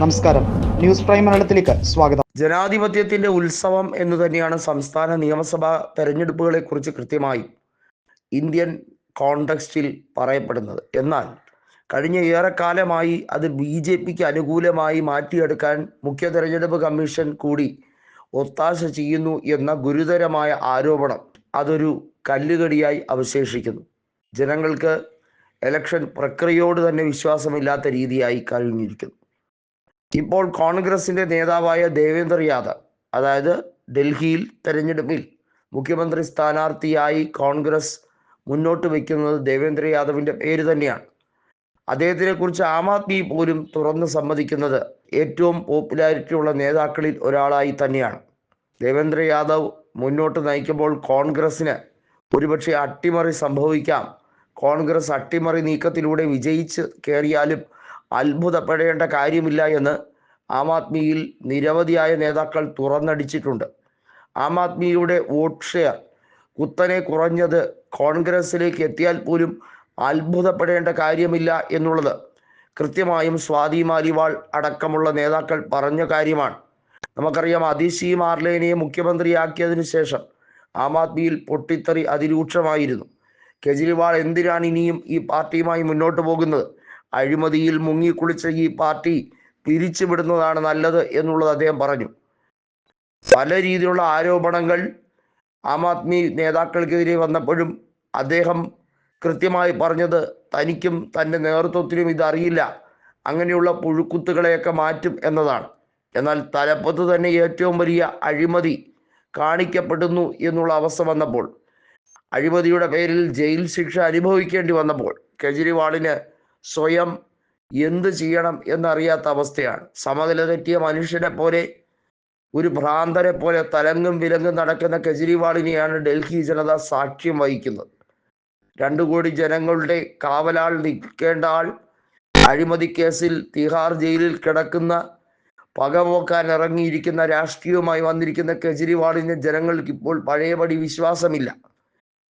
നമസ്കാരം. News prime മലയാളത്തിലേക്ക് സ്വാഗതം. ജനാധിപത്യത്തിന്റെ ഉത്സവം എന്ന് തന്നെയാണ് സംസ്ഥാന നിയമസഭാ തെരഞ്ഞെടുപ്പുകളെ കുറിച്ച് കൃത്യമായി ഇന്ത്യൻ കോണ്ടെക്സ്റ്റിൽ പറയപ്പെടുന്നത്. എന്നാൽ കഴിഞ്ഞ ഏറെക്കാലമായി അത് ബി ജെ പിക്ക് അനുകൂലമായി മാറ്റിയെടുക്കാൻ മുഖ്യ തെരഞ്ഞെടുപ്പ് കമ്മീഷൻ കൂടി ഒത്താശ ചെയ്യുന്നു എന്ന ഗുരുതരമായ ആരോപണം അതൊരു കല്ലുകടിയായി അവശേഷിക്കുന്നു. ജനങ്ങൾക്ക് ഇലക്ഷൻ പ്രക്രിയയോട് തന്നെ വിശ്വാസമില്ലാത്ത രീതിയായി കഴിഞ്ഞിരിക്കുന്നു. ഇപ്പോൾ കോൺഗ്രസിന്റെ നേതാവായ ദേവേന്ദ്ര യാദവ് അതായത് ഡൽഹിയിൽ തെരഞ്ഞെടുപ്പിൽ മുഖ്യമന്ത്രി സ്ഥാനാർത്ഥിയായി കോൺഗ്രസ് മുന്നോട്ട് വയ്ക്കുന്നത് ദേവേന്ദ്ര യാദവിന്റെ പേര് തന്നെയാണ്. അദ്ദേഹത്തിനെ കുറിച്ച് ആം ആദ്മി പോലും തുറന്ന് സമ്മതിക്കുന്നത് ഏറ്റവും പോപ്പുലാരിറ്റി ഉള്ള നേതാക്കളിൽ ഒരാളായി തന്നെയാണ്. ദേവേന്ദ്ര യാദവ് മുന്നോട്ട് നയിക്കുമ്പോൾ കോൺഗ്രസിന് ഒരുപക്ഷെ അട്ടിമറി സംഭവിക്കാം. കോൺഗ്രസ് അട്ടിമറി നീക്കത്തിലൂടെ വിജയിച്ച് കയറിയാലും അത്ഭുതപ്പെടേണ്ട കാര്യമില്ല എന്ന് ആം ആദ്മിയിൽ നിരവധിയായ നേതാക്കൾ തുറന്നടിച്ചിട്ടുണ്ട്. ആം ആദ്മിയുടെ വോട്ട് ഷെയർ കുത്തനെ കുറഞ്ഞത് കോൺഗ്രസിലേക്ക് എത്തിയാൽ പോലും അത്ഭുതപ്പെടേണ്ട കാര്യമില്ല എന്നുള്ളത് കൃത്യമായും സ്വാതി മാലിവാൾ അടക്കമുള്ള നേതാക്കൾ പറഞ്ഞ കാര്യമാണ്. നമുക്കറിയാം അതിശി മാർലേനെ മുഖ്യമന്ത്രിയാക്കിയതിനു ശേഷം ആം ആദ്മിയിൽ പൊട്ടിത്തെറി അതിരൂക്ഷമായിരുന്നു. കെജ്രിവാൾ എന്തിനാണ് ഇനിയും ഈ പാർട്ടിയുമായി മുന്നോട്ട് പോകുന്നത്? അഴിമതിയിൽ മുങ്ങിക്കുളിച്ച ഈ പാർട്ടി പിരിച്ചുവിടുന്നതാണ് നല്ലത് എന്നുള്ളത് അദ്ദേഹം പറഞ്ഞു. പല രീതിയിലുള്ള ആരോപണങ്ങൾ ആം ആദ്മി നേതാക്കൾക്കെതിരെ വന്നപ്പോഴും അദ്ദേഹം കൃത്യമായി പറഞ്ഞത് തനിക്കും തന്റെ നേതൃത്വത്തിനും ഇതറിയില്ല. അങ്ങനെയുള്ള പുഴുക്കുത്തുകളെയൊക്കെ മാറ്റും എന്നതാണ്. എന്നാൽ തലപ്പത്ത് തന്നെ ഏറ്റവും വലിയ അഴിമതി കാണിക്കപ്പെടുന്നു എന്നുള്ള അവസ്ഥ വന്നപ്പോൾ അഴിമതിയുടെ പേരിൽ ജയിൽ ശിക്ഷ അനുഭവിക്കേണ്ടി വന്നപ്പോൾ കെജ്രിവാളിന് സ്വയം എന്ത് ചെയ്യണം എന്നറിയാത്ത അവസ്ഥയാണ്. സമനില തെറ്റിയ മനുഷ്യനെ പോലെ ഒരു ഭ്രാന്തരെ പോലെ തലങ്ങും വിലങ്ങും നടക്കുന്ന കെജ്രിവാളിനെയാണ് ഡൽഹി ജനത സാക്ഷ്യം വഹിക്കുന്നത്. രണ്ടു കോടി ജനങ്ങളുടെ കാവലാൾ നിൽക്കേണ്ട ആൾ അഴിമതി കേസിൽ തിഹാർ ജയിലിൽ കിടക്കുന്ന പകപോക്കാൻ ഇറങ്ങിയിരിക്കുന്ന രാഷ്ട്രീയവുമായി വന്നിരിക്കുന്ന കെജ്രിവാളിന് ജനങ്ങൾക്ക് ഇപ്പോൾ പഴയപടി വിശ്വാസമില്ല.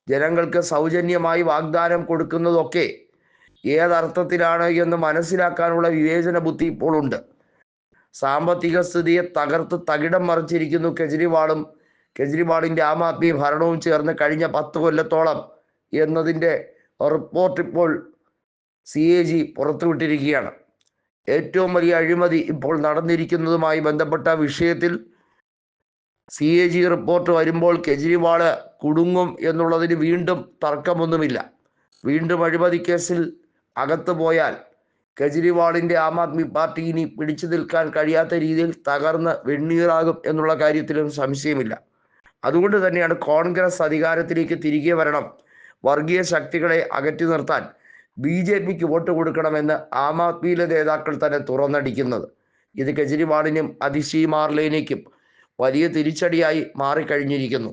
ജനങ്ങൾക്ക് സൗജന്യമായി വാഗ്ദാനം കൊടുക്കുന്നതൊക്കെ ഏതർത്ഥത്തിലാണ് എന്ന് മനസ്സിലാക്കാനുള്ള വിവേചന ബുദ്ധി ഇപ്പോൾ ഉണ്ട്. സാമ്പത്തിക സ്ഥിതിയെ തകർത്ത് തകിടം മറിച്ചിരിക്കുന്നു കെജ്രിവാളും കെജ്രിവാളിന്റെ ആം ആദ്മി ഭരണവും ചേർന്ന് കഴിഞ്ഞ പത്ത് കൊല്ലത്തോളം എന്നതിന്റെ റിപ്പോർട്ട് ഇപ്പോൾ സി എ ജി പുറത്തുവിട്ടിരിക്കുകയാണ്. ഏറ്റവും വലിയ അഴിമതി ഇപ്പോൾ നടന്നിരിക്കുന്നതുമായി ബന്ധപ്പെട്ട വിഷയത്തിൽ സി എ ജി റിപ്പോർട്ട് വരുമ്പോൾ കെജ്രിവാൾ കുടുങ്ങും എന്നുള്ളതിന് വീണ്ടും തർക്കമൊന്നുമില്ല. വീണ്ടും അഴിമതി കേസിൽ അകത്തു പോയാൽ കെജ്രിവാളിന്റെ ആം ആദ്മി പാർട്ടി ഇനി പിടിച്ചു നിൽക്കാൻ കഴിയാത്ത രീതിയിൽ തകർന്ന് വെണ്ണീറാകും എന്നുള്ള കാര്യത്തിലും സംശയമില്ല. അതുകൊണ്ട് തന്നെയാണ് കോൺഗ്രസ് അധികാരത്തിലേക്ക് തിരികെ വരണം. വർഗീയ ശക്തികളെ അകറ്റി നിർത്താൻ ബി ജെ പിക്ക് വോട്ട് കൊടുക്കണമെന്ന് ആം ആദ്മിയിലെ നേതാക്കൾ തന്നെ തുറന്നടിക്കുന്നത്. ഇത് കെജ്രിവാളിനും അതിശി മാർലേനയ്ക്കും വലിയ തിരിച്ചടിയായി മാറിക്കഴിഞ്ഞിരിക്കുന്നു.